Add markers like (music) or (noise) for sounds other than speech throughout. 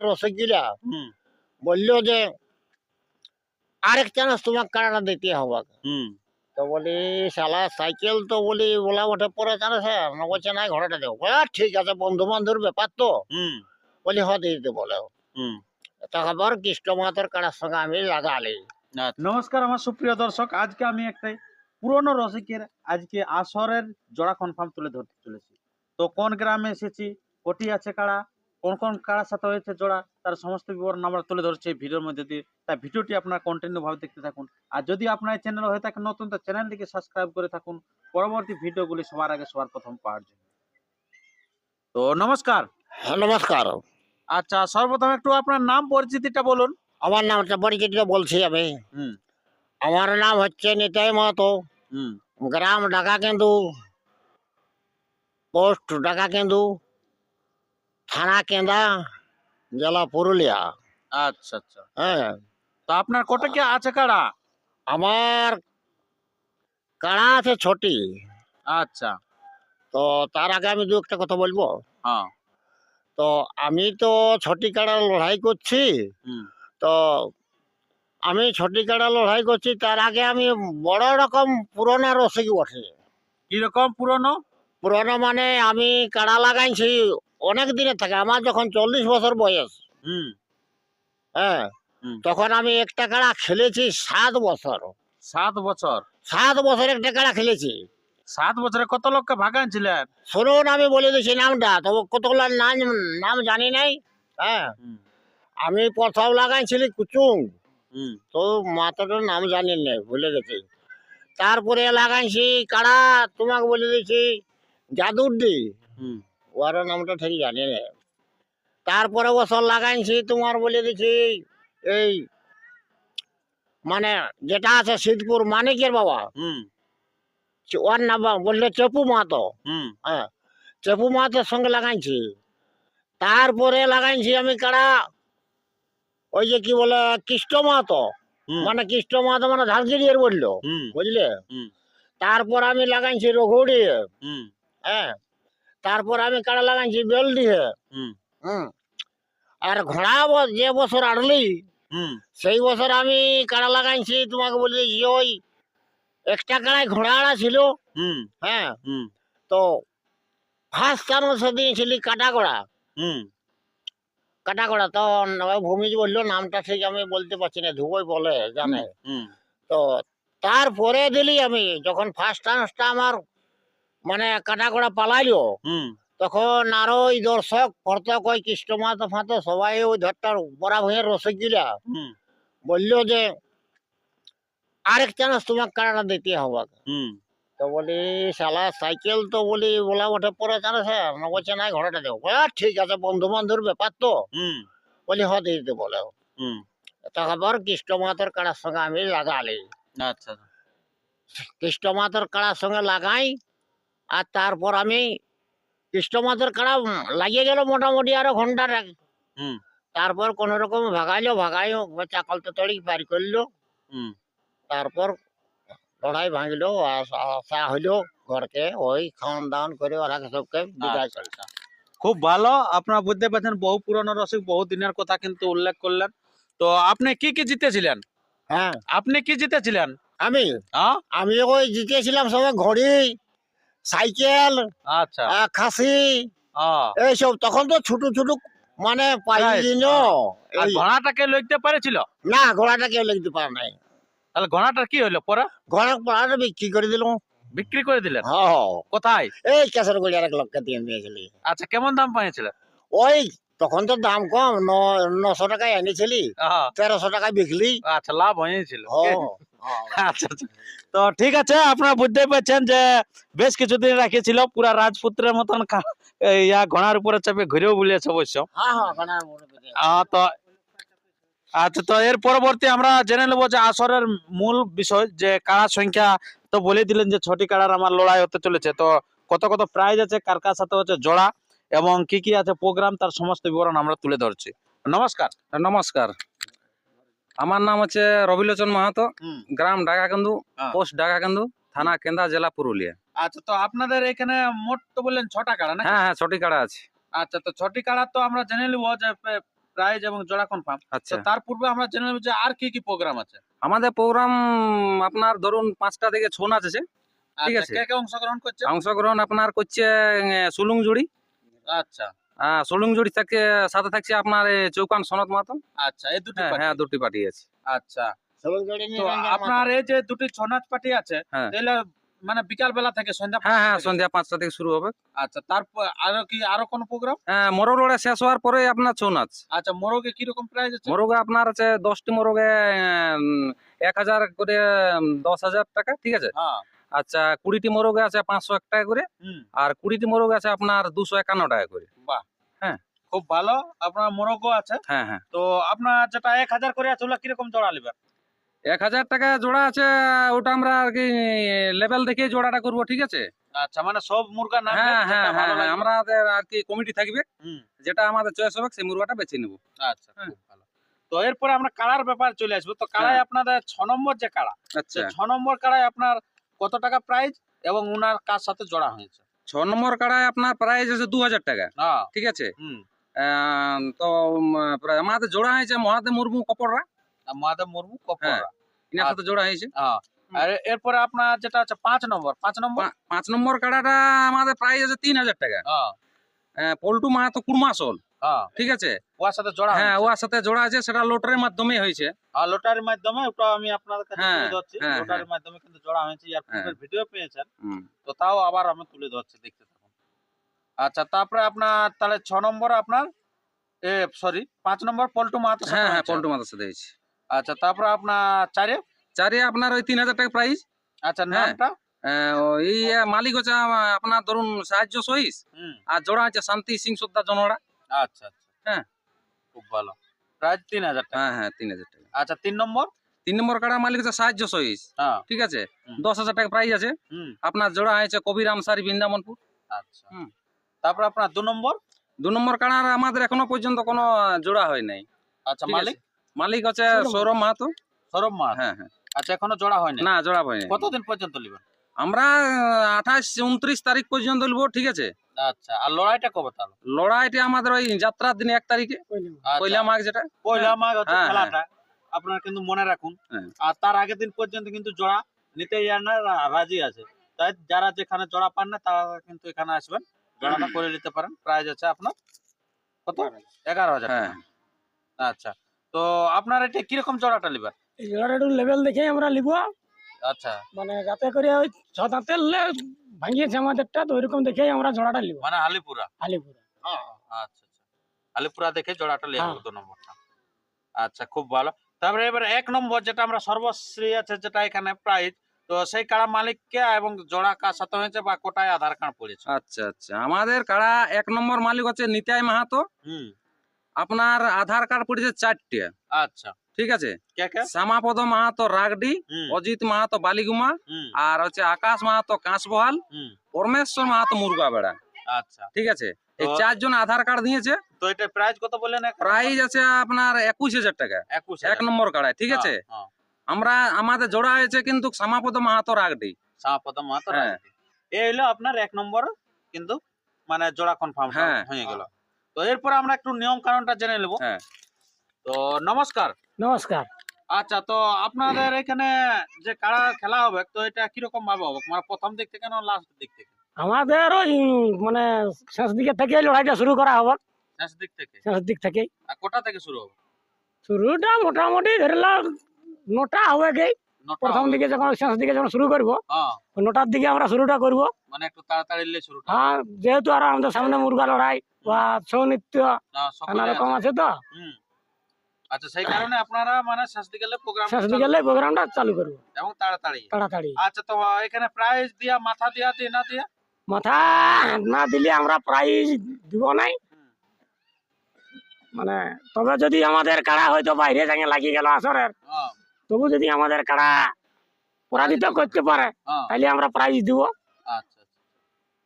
রসগিলা। হুম। বলল যে আরেক চান্স তোমাকে দিতে হবে। তো বলি শালা সাইকেল তো বলি বলা ওঠে পরে চান্স বলছে নাই ঘোড়াটা দেবো ঠিক আছে বন্ধু বান্ধবের ব্যাপার তো। বলি হ দিয়ে দিতে বলে তখন কৃষ্ণ মাতার কাটার সঙ্গে আমি লাগালি। নমস্কার আমার সুপ্রিয় দর্শক আজকে আমি একটাই পুরনো রসিকের আজকে আসরের জোড়া কনফার্ম তুলে ধরতে চলেছি। তো কোন গ্রামে এসেছি কোটি আছে কাড়া কোন কোন কাড়ার সাথে হয়েছে জোড়া তার সমস্ত বিবরণ আমরা তুলে ধরছি এই ভিডিওর মধ্যে দিয়ে। তাই ভিডিওটি আপনারা কন্টিনিউ ভাবে দেখতে থাকুন। আর যদি আপনার চ্যানেল হয়ে থাকে নতুন তো চ্যানেলটিকে সাবস্ক্রাইব করে থাকুন। পরবর্তী ভিডিওগুলি সবার আগে সবার প্রথম পাওয়ার জন্য। তো নমস্কার। হ্যাঁ নমস্কার। আচ্ছা সর্বপ্রথম একটু আপনার নাম পরিচিতিটা বলুন। আমার নামটা পরিচিত বলছি আমি। হুম। আমার নাম হচ্ছে নিতাই মাহাতো। হুম। গ্রাম ঢাকা কেন্দু। পোস্ট ঢাকা কেন্দু। থানা কেন্দা জেলা পুরুলিয়া। আচ্ছা আচ্ছা। হ্যাঁ। তো আপনার কটা কি আছে কাড়া আমার কাড়া আছে ছোটি। আচ্ছা। তো তার আগে আমি দু একটা কথা বলব। হ্যাঁ। তো আমি তো ছটি কাড়া লড়াই করছি। তো আমি ছটি কাড়া লড়াই করছি তার আগে আমি বড় রকম পুরোনো রসিক বটে। কীরকম পুরনো? পুরোনো মানে আমি কাড়া লাগাইছি অনেক দিনের থাকে আমার যখন চল্লিশ বছর বয়স হুম। হ্যাঁ তখন আমি একটা কাড়া খেলেছি সাত বছর। সাত বছর? সাত বছর একটা কাড়া খেলেছি। সাত বছরে কত লোককে ভাগাইছিলেন শুনুন আমি বলে দিচ্ছি নামটা তবে কতগুলো নাম নাম জানি নাই হ্যাঁ। আমি প্রথম লাগাইছিলি কুচুং। হুম। তো মাতাটার নাম জানি না ভুলে গেছি। তারপরে লাগাইছি কাড়া তোমাকে বলে দিচ্ছি জাদুরডি হুম। ওর নামটা ঠিক জানি না। তারপরে বছর লাগাইছি তোমার বলে দিচ্ছি এই মানে যেটা আছে সিদ্ধপুর মানিকের বাবা ওর নাম বললে চেপু হুম। হ্যাঁ চেপু মাহাতোর সঙ্গে লাগাইছি। তারপরে লাগাইছি আমি কারা ওই যে কি বলে কৃষ্ণ মাহাতো। হুম। মানে কৃষ্ণ মাহাতো মানে ঝালগিরিয়ের বলল বুঝলে? হুম। তারপর আমি লাগাইছি রঘুড়ি হুম। হ্যাঁ তারপর আমি কাড়া লাগাইছি বেলডিহে হুম। হুম। আর ঘোড়া যে বছর আড়লি হুম। সেই বছর আমি কাড়া লাগাইছি তোমাকে বলি যে ওই একটা কাড়ায় ঘোড়া আড়া ছিল। হুম। হ্যাঁ। হুম। তো ফার্স্ট চান্স দিয়েছিলি কাটাগড়া হুম। কাটাগড়া তো ভূমিজ বলল নামটা ঠিক আমি বলতে পারছি না ধুবই বলে জানে। তো তারপরে দিলি আমি যখন ফার্স্ট চান্সটা আমার মানে কাটাগড়া পালাইলো। হুম। তখন আরও ওই দর্শক ফর্তক ওই কৃষ্ণ মাতো ফাতো সবাই ওই ধরটার বড়া রসগিলা হুম। বলল যে আরেক চান্স তোমাকে কাটাটা দিতে হবে। হুম। তো বলি শালা সাইকেল তো বলি বলা ওঠে পরে চান্স না বলছে নাই ঘোড়াটা দেবো ঠিক আছে বন্ধু বান্ধবের ব্যাপার তো। হুম। বলি হ দিয়ে দিতে বলে। হুম। তখন কৃষ্ণ মাতার কাড়ার সঙ্গে আমি লাগালি। আচ্ছা। কৃষ্ণ মাতার কাড়ার সঙ্গে লাগাই আর তারপর আমি কৃষ্ণ মাতার কাড়া লাগিয়ে গেল মোটামুটি আরও ঘণ্টার হুম। তারপর কোন রকম ভাগাইলো ভাগাইও চাকল তো তড়ি পার করল। তারপর লড়াই ভাঙলো আসা হইল ঘরকে ওই খাওয়ান দাওয়ান করে ওরা সবকে বিদায় করল। আচ্ছা। খুব ভালো আপনারা বুঝতে পারছেন বহু পুরনো রসিক বহু দিনের কথা কিন্তু উল্লেখ করলেন। তো আপনি কি কি জিতেছিলেন? হ্যাঁ। আপনি কি জিতেছিলেন? আমি? আমি ওই জিতেছিলাম সবাই ঘড়ি সাইকেল আচ্ছা। খাসি এইসব তখন তো ছোট ছোট মানে পাইলি Right, ন আর ঘোড়াটাকে লইতে পারেছিল? না ঘোড়াটা কেউ লিখতে পারে নাই। তাহলে ঘোড়াটার কি হলো পরে? ঘোড়া ঘোড়াটা বিক্রি করে দিল বিক্রি করে দিলেন? কোথায়? এই কেশর গড়িয়ার এক লোককে দিয়ে দিয়েছিলি আচ্ছা কেমন দাম পাইছিলেন? ওই তখন তো দাম কম নশো টাকায় এনেছিলি। তেরোশো টাকায় বিকলি। আচ্ছা লাভ হয়েছিল। আচ্ছা আচ্ছা। তো ঠিক আছে আপনারা বুঝতেই পারছেন যে বেশ কিছুদিন রাখিয়েছিল পুরা রাজপুত্রের মতন ইয়া ঘোড়ার উপরে চেপে ঘুরেও বুলিয়েছে অবশ্য। হ্যাঁ হ্যাঁ তো আচ্ছা তো এর পরবর্তী আমরা জেনে নেব যে আসরের মূল বিষয় যে কাড়া সংখ্যা তো বলে দিলেন যে ছটি কাড়ার আমার লড়াই হতে চলেছে। তো কত কত প্রাইজ আছে কার কার সাথে হচ্ছে জোড়া এবং কি কি আছে প্রোগ্রাম তার সমস্ত বিবরণ আমরা তুলে ধরছি। নমস্কার। নমস্কার। আমার নাম হচ্ছে রবিলোচন মাহাতো গ্রাম ডাকাকান্দু। পোস্ট ডাকাকান্দু থানা কেন্দা জেলা পুরুলিয়া। আচ্ছা তো আপনাদের এখানে মোট তো বললেন ছটা কাড়া না হ্যাঁ হ্যাঁ ছটি কাড়া আছে। আচ্ছা তো ছটি কাড়া তো আমরা জেনে নিব যে প্রাইজ এবং জোড়া কনফার্ম আচ্ছা। তার পূর্বে আমরা জেনে নেব যে আর কি কি প্রোগ্রাম আছে? আমাদের প্রোগ্রাম আপনার ধরুন পাঁচটা থেকে ছৌ নাচ আছে। ঠিক আচ্ছা, আছে। কে কে অংশগ্রহণ করছে? অংশগ্রহণ আপনার করছে সুলুং জুড়ি আচ্ছা। সুলুং জুড়ি থাকে সাথে থাকছে আপনার চৌকান সনদ মাহাতো। আচ্ছা এই দুটি হ্যাঁ হ্যাঁ দুটি পার্টি আছে। আচ্ছা। তো আপনার এই যে দুটি ছৌ নাচ পার্টি আছে হ্যাঁ। তাহলে মানে বিকাল বেলা থেকে সন্ধ্যা হ্যাঁ হ্যাঁ সন্ধ্যা পাঁচটা থেকে শুরু হবে। আচ্ছা তারপর আরও কি আরও কোন প্রোগ্রাম হ্যাঁ মোরগ লড়াই শেষ হওয়ার পরে আপনার ছৌ নাচ। আচ্ছা মোরগে কি রকম প্রাইস আছে? মোরগে আপনার আছে দশটি মোরগে এক হাজার করে দশ হাজার টাকা ঠিক আছে? হ্যাঁ। আচ্ছা কুড়িটি মোরগে আছে পাঁচশো এক টাকা করে আর কুড়িটি মোরগ আছে আপনার দুশো একান্ন টাকা করে। বাহ। হ্যাঁ। খুব ভালো আপনার মোরগও আছে। হ্যাঁ হ্যাঁ। তো আপনার যেটা এক হাজার করে আছে ওগুলা কীরকম জোড়া নেবেন? এক হাজার টাকা জোড়া আছে ওটা আমরা আর কি লেভেল দেখে জোড়াটা করব ঠিক আছে? আচ্ছা মানে সব মুরগা না হ্যাঁ হ্যাঁ হ্যাঁ। আমাদের আর কি কমিটি থাকবে। যেটা আমাদের চয়েস হবে সেই মুরগাটা বেছে নেব। আচ্ছা হ্যাঁ। ভালো। তো এরপরে আমরা কাড়ার ব্যাপার চলে আসব। তো কাড়ায় হ্যাঁ। আপনাদের ছ নম্বর যে কাড়া আচ্ছা। ছ নম্বর কাড়ায় আপনার কত টাকা প্রাইস এবং উনার কার সাথে জোড়া হয়েছে? ছ নম্বর কাড়ায় আপনার প্রাইস আছে দু হাজার টাকা। হ্যাঁ। ঠিক আছে? তো আমাদের জোড়া হয়েছে মহাদেব মুর্মু কপররা আর মহাদেব মুর্মু কপড়া। এনার সাথে জোড়া হয়েছে। হ্যাঁ। আর এরপরে আপনার যেটা আছে পাঁচ নম্বর পাঁচ নম্বর? পাঁচ নম্বর কাড়াটা আমাদের প্রাইস আছে তিন হাজার টাকা। হ্যাঁ। পল্টু মাহাতো কুড়মাসল। হ্যাঁ। ঠিক আছে? ওর সাথে জোড়া হ্যাঁ। ওর সাথে জোড়া আছে সেটা লোটারের মাধ্যমে হয়েছে। আর লটারির মাধ্যমে ওটা আমি আপনাদের কাছে হ্যাঁ, তুলে ধরছি। হ্যাঁ, লটারির মাধ্যমে কিন্তু জোড়া হয়েছে হ্যাঁ। পূর্বের ভিডিও পেয়েছেন। তো তাও আবার আমি তুলে ধরছি দেখতে থাকুন। আচ্ছা তারপরে আপনার তাহলে ছ নম্বর আপনার এ সরি পাঁচ নম্বর পল্টু মাহাতো হ্যাঁ হ্যাঁ। পল্টু মাহাতোর সাথে হয়েছে। আচ্ছা তারপরে আপনার চারে? চারে আপনার ওই তিন হাজার টাকা প্রাইস আচ্ছা হ্যাঁ। নামটা? এই মালিক হচ্ছে আপনার ধরুন সাহায্য সহিস। আর জোড়া আছে শান্তি সিং সর্দার জনরা আচ্ছা আচ্ছা। হ্যাঁ। খুব ভালো। প্রায় তিন হাজার টাকা। হ্যাঁ হ্যাঁ তিন হাজার টাকা। আচ্ছা তিন নম্বর? তিন নম্বর কাড়া মালিক হচ্ছে সাহায্য সহিস। হ্যাঁ। ঠিক আছে? দশ হাজার টাকা প্রাইস আছে। আপনার জোড়া হয়েছে কবিরাম সারি বৃন্দাবনপুর। আচ্ছা। তারপর আপনার দু নম্বর? দু নম্বর কাড়ার আমাদের এখনও পর্যন্ত কোনো জোড়া হয় নাই। আচ্ছা মালিক? মালিক হচ্ছে সৌরভ সৌরভ মাহাতো। সৌরভ মাহাতো? হ্যাঁ হ্যাঁ। আচ্ছা এখনও জোড়া হয়নি না জোড়া হয়নি। কতদিন পর্যন্ত নেবেন? আমরা আঠাশ উনত্রিশ তারিখ পর্যন্ত নেব ঠিক আছে? আচ্ছা আর লড়াইটা কবে তাহলে? লড়াইটা আমাদের ওই যাত্রার দিনে এক তারিখে আচ্ছা, পয়লা মাঘ যেটা। পয়লা মাঘ হ্যাঁ, খেলাটা আপনারা কিন্তু মনে রাখুন। হ্যাঁ। আর তার আগের দিন পর্যন্ত কিন্তু জোড়া নিতে যান না রাজি আছে। তাই যারা যেখানে জোড়া পান না তারা কিন্তু এখানে আসবেন। জোড়াটা করে নিতে পারেন। প্রাইজ আছে আপনার। কত? এগারো হাজার হ্যাঁ। আচ্ছা। তো আপনার এটা কীরকম জোড়াটা নেবেন? জোড়াটা একটু লেভেল দেখে আমরা নিব। আচ্ছা। মানে যাতে করে ওই ছ দাঁতের লে- ভাঙিয়েছে আমাদেরটা তো ওইরকম দেখেই আমরা জোড়াটা নিব। মানে আলিপুরা? আলিপুর। আচ্ছা আচ্ছা। আলিপুরা দেখে জোড়াটা নিয়ে হ্যাঁ। দু নম্বরটা। আচ্ছা খুব ভালো। তারপরে এবার এক নম্বর যেটা আমরা সর্বশ্রী আছে যেটা এখানে প্রাইজ তো সেই কাড়া মালিককে এবং জোড়া কার সাথে হয়েছে বা কোটায় আধার কার্ড পড়েছে? আচ্ছা আচ্ছা। আমাদের কাড়া এক নম্বর মালিক হচ্ছে নিতাই মাহাতো। হুম। আপনার আধার কার্ড পড়েছে চারটে। আচ্ছা। ঠিক আছে? শ্যামাপদ মাহাতো রাগডি অজিত মাহাতো বালিগুমা আর হচ্ছে আকাশ মাহাতো কাঁচবহাল পরমেশ্বর মাহাতো মুরগা বেড়া। আচ্ছা। ঠিক আছে? এই চারজন আধার কার্ড দিয়েছে। তো এটা প্রাইস কত বললেন প্রাইস আছে আপনার একুশ হাজার টাকা। একুশ এক নম্বর কাড়ায় ঠিক আছে? হ্যাঁ। আমরা আমাদের জোড়া হয়েছে কিন্তু শ্যামাপদ মাহাতো রাগডি। শ্যামাপদ মাহাতো হ্যাঁ। এই হলো আপনার এক নম্বর কিন্তু মানে জোড়া কনফার্ম হ্যাঁ। হয়ে গেল। তো এরপর আমরা একটু নিয়ম কারণটা জেনে নেব। হ্যাঁ। তো নমস্কার। নমস্কার। আচ্ছা তো আপনাদের এখানে যে কারা খেলা হবে তো এটা কীরকম ভাবে হবে? মানে প্রথম দিক থেকে না লাস্ট দিক থেকে? আমাদের ওই মানে শেষ দিকে থেকে লড়াইটা শুরু করা হবে। শেষ দিক থেকে? শেষ দিক থেকে কোটা থেকে শুরু হবে? শুরুটা মোটামুটি ধরলা নটা হবে গে প্রথম দিকে যখন শেষ দিকে যখন শুরু করব হ্যাঁ। নটার দিকে আমরা শুরুটা করব। মানে একটু তাড়াতাড়ি শুরুটা। হ্যাঁ যেহেতু আর আমাদের সামনে মুরগা লড়াই বা ছৌ নৃত্য হ্যাঁ, নানা রকম আছে। আছে তো। হুম। আচ্ছা সেই কারণে আপনারা মানে শেষ দিকে প্রোগ্রাম শেষ দিকে প্রোগ্রামটা চালু করব। এবং তাড়াতাড়ি। তাড়াতাড়ি। আচ্ছা তো এখানে প্রাইজ দিয়া মাথা দিয়া দিয়ে না দিয়া? মাথা না দিলে আমরা প্রাইজ দিব নাই। হুম। মানে তবে যদি আমাদের কাড়া হয়তো বাইরে যাঙে লাগি গেল আসরের হ্যাঁ। তবু যদি আমাদের কাড়া পরাজিত করতে পারে হ্যাঁ। তাহলে আমরা প্রাইজ দিব। আচ্ছা আচ্ছা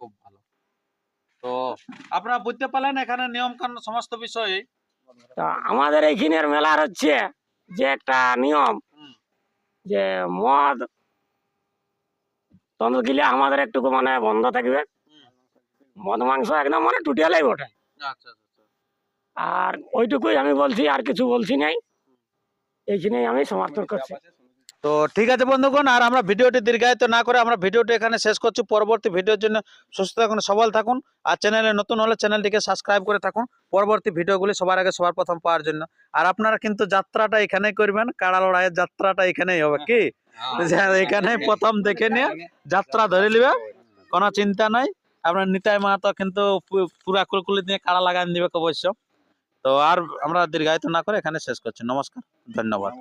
খুব ভালো। তো আপনারা বুঝতে পারলেন এখানে নিয়ম কানুন সমস্ত বিষয়ে। তা আমাদের এইখানের মেলার হচ্ছে যে একটা নিয়ম যে মদ তন্দ্র গিলে আমাদের একটু মানে বন্ধ থাকবে। মদ মাংস একদম মানে টুটিয়ালাই বটে। আচ্ছা আচ্ছা আচ্ছা। আর ওইটুকুই আমি বলছি আর কিছু বলছি নাই। এইখানেই আমি সমর্থন করছি। তো ঠিক আছে বন্ধুগণ আর আমরা ভিডিওটি দীর্ঘায়িত না করে আমরা ভিডিওটি এখানে শেষ করছি। পরবর্তী ভিডিওর জন্য সুস্থ থাকুন সবল থাকুন আর চ্যানেলে নতুন হলে চ্যানেলটিকে সাবস্ক্রাইব করে থাকুন। পরবর্তী ভিডিওগুলি সবার আগে সবার প্রথম পাওয়ার জন্য। আর আপনারা কিন্তু যাত্রাটা এখানেই করবেন কাড়া লড়াইয়ের যাত্রাটা এখানেই হবে কি? (laughs) যে এখানে প্রথম দেখে নিয়ে যাত্রা ধরে নিবে কোনো চিন্তা নাই। আপনার নিতাই মাহাতো কিন্তু পুরা কুলকুলি দিয়ে কাড়া লাগান দিবে অবশ্য। তো আর আমরা দীর্ঘায়িত না করে এখানে শেষ করছি। নমস্কার ধন্যবাদ।